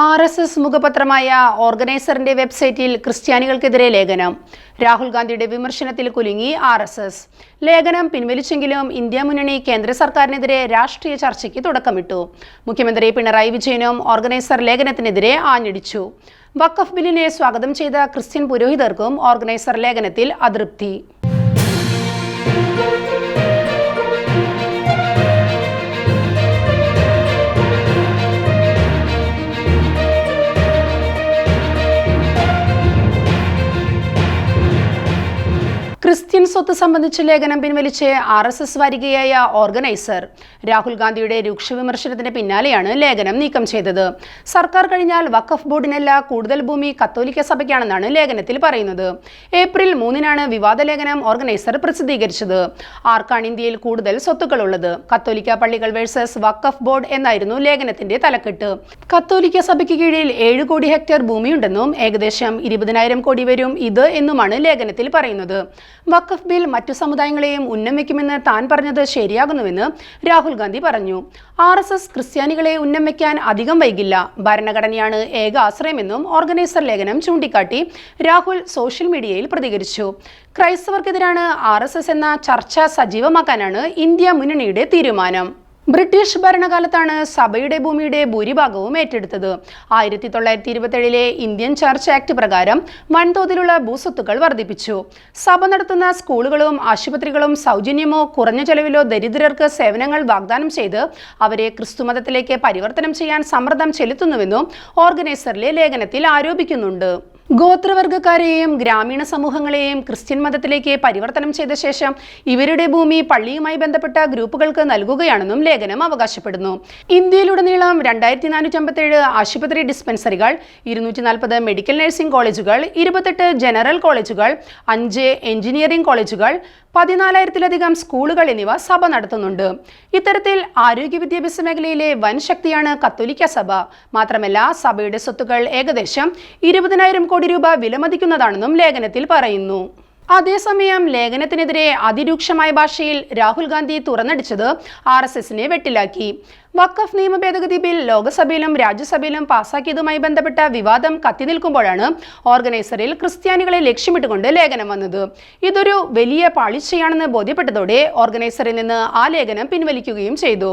R S S മുഖപത്രമായ ഓർഗനൈസറിന്റെ വെബ്സൈറ്റിൽ ക്രിസ്ത്യാനികൾക്കെതിരെ ലേഖനം. രാഹുൽ ഗാന്ധിയുടെ വിമർശനത്തിൽ കുലുങ്ങി ആർ എസ് എസ്. ലേഖനം പിൻവലിച്ചെങ്കിലും ഇന്ത്യ മുന്നണി കേന്ദ്ര സർക്കാരിനെതിരെ രാഷ്ട്രീയ ചർച്ചയ്ക്ക് തുടക്കമിട്ടു. മുഖ്യമന്ത്രി പിണറായി വിജയനും ഓർഗനൈസർ ലേഖനത്തിനെതിരെ ആഞ്ഞടിച്ചു. വഖഫ് ബില്ലിനെ സ്വാഗതം ചെയ്ത ക്രിസ്ത്യൻ പുരോഹിതർക്കും ഓർഗനൈസർ ലേഖനത്തിൽ അതൃപ്തി. ക്രിസ്ത്യൻ സ്വത്ത് സംബന്ധിച്ച് ലേഖനം പിൻവലിച്ച് ആർ എസ് എസ് വാരികയായ ഓർഗനൈസർ. രാഹുൽ ഗാന്ധിയുടെ രൂക്ഷ വിമർശനത്തിന് പിന്നാലെയാണ് ലേഖനം നീക്കം ചെയ്തത്. സർക്കാർ കഴിഞ്ഞാൽ വഖഫ് ബോർഡിനല്ല കൂടുതൽ ഭൂമി കത്തോലിക്ക സഭയ്ക്കാണെന്നാണ് ലേഖനത്തിൽ പറയുന്നത്. ഏപ്രിൽ മൂന്നിനാണ് വിവാദ ലേഖനം ഓർഗനൈസർ പ്രസിദ്ധീകരിച്ചത്. ആർക്കാണ് ഇന്ത്യയിൽ കൂടുതൽ സ്വത്തുക്കളുള്ളത്? കത്തോലിക്ക പള്ളികൾ വേഴ്സസ് വഖഫ് ബോർഡ് എന്നായിരുന്നു ലേഖനത്തിന്റെ തലക്കെട്ട്. കത്തോലിക്ക സഭയ്ക്ക് കീഴിൽ ഏഴ് കോടി ഹെക്ടർ ഭൂമിയുണ്ടെന്നും ഏകദേശം ഇരുപതിനായിരം കോടി വരും ഇത് എന്നുമാണ് ലേഖനത്തിൽ പറയുന്നത്. വഖഫ് ബിൽ മറ്റു സമുദായങ്ങളെയും ഉന്നം വയ്ക്കുമെന്ന് താൻ പറഞ്ഞത് ശരിയാകുന്നുവെന്ന് രാഹുൽ ഗാന്ധി പറഞ്ഞു. ആർ എസ് എസ് ക്രിസ്ത്യാനികളെ ഉന്നമിക്കാൻ അധികം വൈകില്ല. ഭരണഘടനയാണ് ഏക ആശ്രയമെന്നും ഓർഗനൈസർ ലേഖനം ചൂണ്ടിക്കാട്ടി രാഹുൽ സോഷ്യൽ മീഡിയയിൽ പ്രതികരിച്ചു. ക്രൈസ്തവർക്കെതിരാണ് ആർ എന്ന ചർച്ച സജീവമാക്കാനാണ് ഇന്ത്യ മുന്നണിയുടെ തീരുമാനം. ബ്രിട്ടീഷ് ഭരണകാലത്താണ് സഭയുടെ ഭൂമിയുടെ ഭൂരിഭാഗവും ഏറ്റെടുത്തത്. ആയിരത്തി തൊള്ളായിരത്തി ഇരുപത്തേഴിലെ ഇന്ത്യൻ ചർച്ച് ആക്ട് പ്രകാരം വൻതോതിലുള്ള ഭൂസ്വത്തുക്കൾ വർദ്ധിപ്പിച്ചു. സഭ നടത്തുന്ന സ്കൂളുകളും ആശുപത്രികളും സൗജന്യമോ കുറഞ്ഞ ചെലവിലോ ദരിദ്രർക്ക് സേവനങ്ങൾ വാഗ്ദാനം ചെയ്ത് അവരെ ക്രിസ്തുമതത്തിലേക്ക് പരിവർത്തനം ചെയ്യാൻ സമ്മർദ്ദം ചെലുത്തുന്നുവെന്നും ഓർഗനൈസറിലെ ലേഖനത്തിൽ ആരോപിക്കുന്നുണ്ട്. ഗോത്രവർഗക്കാരെയും ഗ്രാമീണ സമൂഹങ്ങളെയും ക്രിസ്ത്യൻ മതത്തിലേക്ക് പരിവർത്തനം ചെയ്ത ശേഷം ഇവരുടെ ഭൂമി പള്ളിയുമായി ബന്ധപ്പെട്ട ഗ്രൂപ്പുകൾക്ക് നൽകുകയാണെന്നും ലേഖനം അവകാശപ്പെടുന്നു. ഇന്ത്യയിലുടനീളം രണ്ടായിരത്തി നാനൂറ്റി അമ്പത്തേഴ് ആശുപത്രി ഡിസ്പെൻസറികൾ ഇരുന്നൂറ്റി നാൽപ്പത് മെഡിക്കൽ നഴ്സിംഗ് കോളേജുകൾ ഇരുപത്തെട്ട് ജനറൽ കോളേജുകൾ അഞ്ച് എഞ്ചിനീയറിംഗ് കോളേജുകൾ പതിനാലായിരത്തിലധികം സ്കൂളുകൾ എന്നിവ സഭ നടത്തുന്നുണ്ട്. ഇത്തരത്തിൽ ആരോഗ്യ വിദ്യാഭ്യാസ മേഖലയിലെ വൻ ശക്തിയാണ് കത്തോലിക്ക സഭ. മാത്രമല്ല സഭയുടെ സ്വത്തുക്കൾ ഏകദേശം ഇരുപതിനായിരം കോടി രൂപ വിലമതിക്കുന്നതാണെന്നും ലേഖനത്തിൽ പറയുന്നു. അതേസമയം ലേഖനത്തിനെതിരെ അതിരൂക്ഷമായ ഭാഷയിൽ രാഹുൽ ഗാന്ധി തുറന്നടിച്ചത് ആർ എസ് എസിനെ വെട്ടിലാക്കി. വഖഫ് നിയമ ഭേദഗതി ബിൽ ലോക്സഭയിലും രാജ്യസഭയിലും പാസാക്കിയതുമായി ബന്ധപ്പെട്ട വിവാദം കത്തിനിൽക്കുമ്പോഴാണ് ഓർഗനൈസറിൽ ക്രിസ്ത്യാനികളെ ലക്ഷ്യമിട്ടുകൊണ്ട് ലേഖനം വന്നത്. ഇതൊരു വലിയ പാളിച്ചയാണെന്ന് ബോധ്യപ്പെട്ടതോടെ ഓർഗനൈസറിൽ നിന്ന് ആ ലേഖനം പിൻവലിക്കുകയും ചെയ്തു.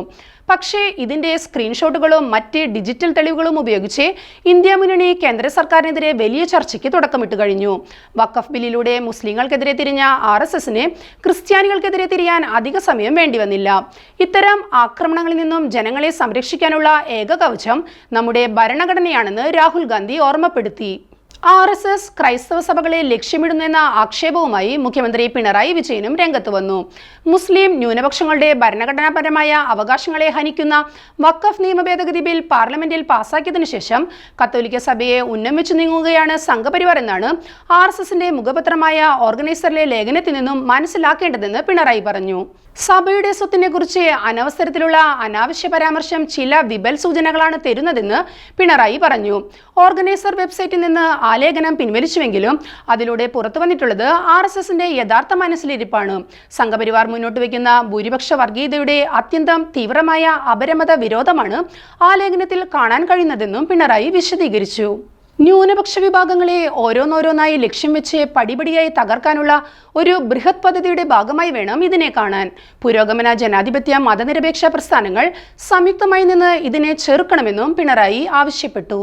പക്ഷേ ഇതിന്റെ സ്ക്രീൻഷോട്ടുകളും മറ്റ് ഡിജിറ്റൽ തെളിവുകളും ഉപയോഗിച്ച് ഇന്ത്യ മുന്നണി കേന്ദ്ര സർക്കാരിനെതിരെ വലിയ ചർച്ചയ്ക്ക് തുടക്കമിട്ട് കഴിഞ്ഞു. വഖഫ് ബില്ലിലൂടെ മുസ്ലിങ്ങൾക്കെതിരെ തിരിഞ്ഞ ആർ എസ് എസിന് ക്രിസ്ത്യാനികൾക്കെതിരെ തിരിയാൻ അധിക സമയം വേണ്ടിവന്നില്ല. ഇത്തരം ആക്രമണങ്ങളിൽ നിന്നും ജനങ്ങളെ സംരക്ഷിക്കാനുള്ള ഏക കവചം നമ്മുടെ ഭരണഘടനയാണെന്ന് രാഹുൽ ഗാന്ധി ഓർമ്മപ്പെടുത്തി. ആർ എസ് എസ് ക്രൈസ്തവ സഭകളെ ലക്ഷ്യമിടുന്നെന്ന ആക്ഷേപവുമായി മുഖ്യമന്ത്രി പിണറായി വിജയനും രംഗത്ത് വന്നു. മുസ്ലിം ന്യൂനപക്ഷങ്ങളുടെ ഭരണഘടനാപരമായ അവകാശങ്ങളെ ഹനിക്കുന്ന വക്കഫ് നിയമ ഭേദഗതി ബിൽ പാർലമെന്റിൽ പാസാക്കിയതിനു ശേഷം കത്തോലിക്ക സഭയെ ഉന്നം വെച്ചു നീങ്ങുകയാണ് സംഘപരിവാർ എന്നാണ് ആർ എസ് എസിന്റെ മുഖപത്രമായ ഓർഗനൈസറിലെ ലേഖനത്തിൽ നിന്നും മനസ്സിലാക്കേണ്ടതെന്ന് പിണറായി പറഞ്ഞു. സഭയുടെ സ്വത്തിനെ കുറിച്ച് അനവസരത്തിലുള്ള അനാവശ്യ പരാമർശം ചില വിബൽ സൂചനകളാണ് തരുന്നതെന്ന് പിണറായി പറഞ്ഞു. ഓർഗനൈസർ വെബ്സൈറ്റിൽ നിന്ന് ആലേഖനം ലേഖനം പിൻവലിച്ചുവെങ്കിലും അതിലൂടെ പുറത്തു വന്നിട്ടുള്ളത് ആർ എസ് എസിന്റെ യഥാർത്ഥ മനസ്സിലിരിപ്പാണ്. സംഘപരിവാർ മുന്നോട്ട് വയ്ക്കുന്ന ഭൂരിപക്ഷ വർഗീയതയുടെ അത്യന്തം തീവ്രമായ അപരമത വിരോധമാണ് ആലേഖനത്തിൽ ലേഖനത്തിൽ കാണാൻ കഴിയുന്നതെന്നും പിണറായി വിശദീകരിച്ചു. ന്യൂനപക്ഷ വിഭാഗങ്ങളെ ഓരോന്നോരോന്നായി ലക്ഷ്യം വെച്ച് പടിപടിയായി തകർക്കാനുള്ള ഒരു ബൃഹത് പദ്ധതിയുടെ ഭാഗമായി വേണം ഇതിനെ കാണാൻ. പുരോഗമന ജനാധിപത്യ മതനിരപേക്ഷ പ്രസ്ഥാനങ്ങൾ സംയുക്തമായി നിന്ന് ഇതിനെ ചെറുക്കണമെന്നും പിണറായി ആവശ്യപ്പെട്ടു.